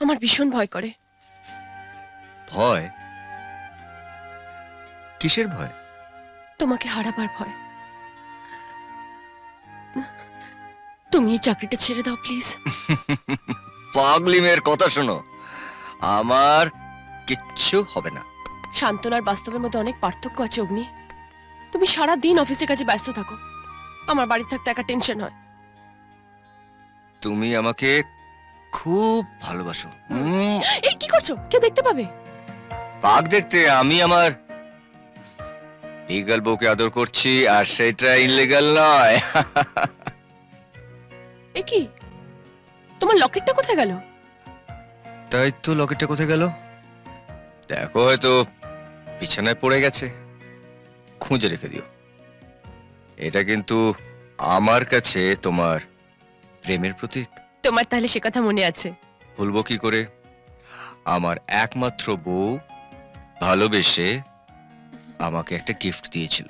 আমার ভীষণ ভয় করে। ভয়? কিসের ভয়? তোমাকে হারাবার ভয়। তুমি এই চাকরিটা ছেড়ে দাও প্লিজ। পাগলি মেয়ের কথা শোনো। আমার কিচ্ছু হবে না। শান্তনার বাস্তবের মধ্যে অনেক পার্থক্য আছে অগ্নি। তুমি সারা দিন অফিসের কাছে ব্যস্ত থাকো। আমার বাড়ি থাকতে একা টেনশন হয়। তুমি আমাকে খুব ভালোবাসো। এই কি করছ? কেউ দেখতে পাবে? পাক দেখতে আমি আমার লিগাল বউকে আদর করছি আর সেটা ইলিগাল নয়। এ কি? তোমার লকেটটা কোথায় গেল? তাই তো লকেটটা কোথায় গেল? দেখো হয়তো বিছানায় পড়ে গেছে। খুঁজে রেখে দিও। এটা কিন্তু আমার কাছে তোমার প্রেমের প্রতীক। তোমার তাহলে সে কথা মনে আছে? ভুলবো কি করে? আমার একমাত্র বউ ভালোবেসে আমাকে একটা গিফট দিয়েছিল।